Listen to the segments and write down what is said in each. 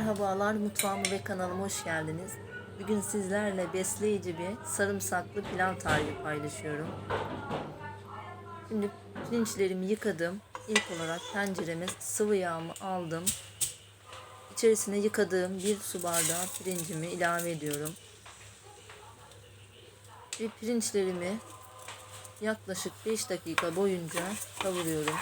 Merhabalar mutfağıma ve kanalıma hoş geldiniz. Bugün sizlerle besleyici bir sarımsaklı pilav tarifi paylaşıyorum. Şimdi pirinçlerimi yıkadım. İlk olarak tencereme sıvı yağımı aldım. İçerisine yıkadığım bir su bardağı pirincimi ilave ediyorum. Ve pirinçlerimi yaklaşık 5 dakika boyunca kavuruyorum.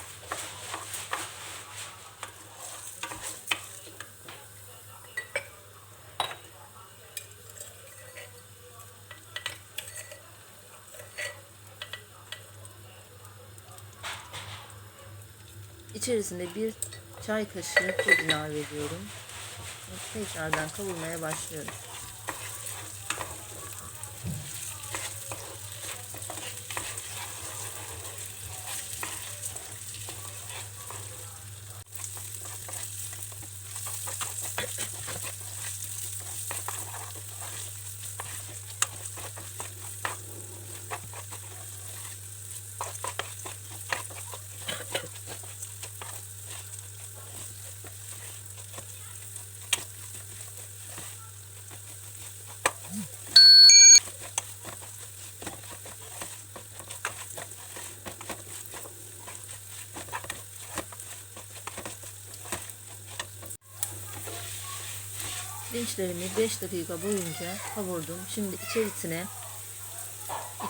İçerisinde bir çay kaşığı tuz ilave ediyorum. Tekrardan kavurmaya başlıyorum. Pirinçlerimi 5 dakika boyunca kavurdum. Şimdi içerisine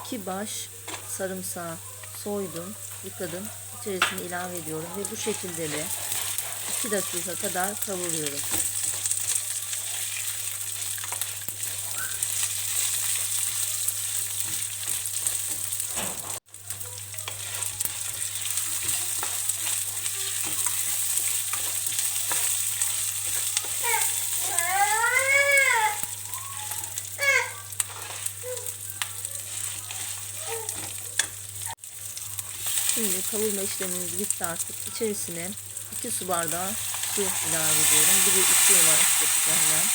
2 baş sarımsağı soydum, yıkadım. İçerisine ilave ediyorum ve bu şekilde de 2 dakika kadar kavuruyorum. Şimdi kavurma işlemimiz bitti artık. İçerisine 2 su bardağı su ilave ediyorum. Bir de 2 olarak yapacağım ben.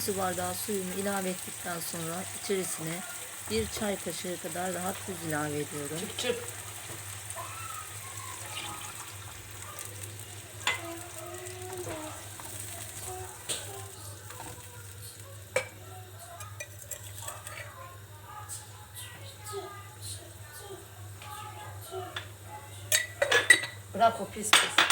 Su bardağı suyumu ilave ettikten sonra içerisine bir çay kaşığı kadar daha tuz ilave ediyorum. Çık çık. Bırak o pis pis.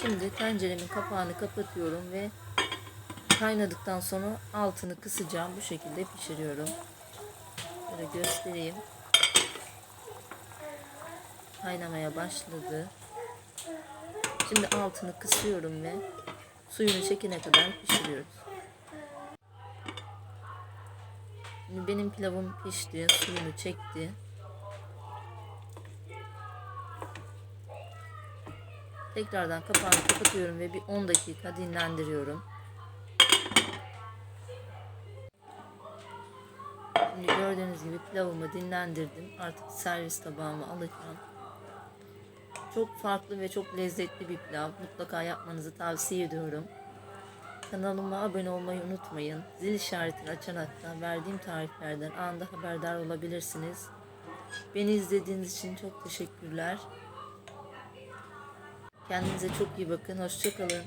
Şimdi tenceremin kapağını kapatıyorum ve kaynadıktan sonra altını kısacağım. Bu şekilde pişiriyorum. Böyle göstereyim. Kaynamaya başladı. Şimdi altını kısıyorum ve suyunu çekene kadar pişiriyoruz. Şimdi benim pilavım pişti, suyunu çekti. Tekrardan kapağını kapatıyorum ve bir 10 dakika dinlendiriyorum. Şimdi gördüğünüz gibi pilavımı dinlendirdim. Artık servis tabağıma alacağım. Çok farklı ve çok lezzetli bir pilav. Mutlaka yapmanızı tavsiye ediyorum. Kanalıma abone olmayı unutmayın. Zil işaretini açarak da verdiğim tariflerden anında haberdar olabilirsiniz. Beni izlediğiniz için çok teşekkürler. Kendinize çok iyi bakın. Hoşçakalın.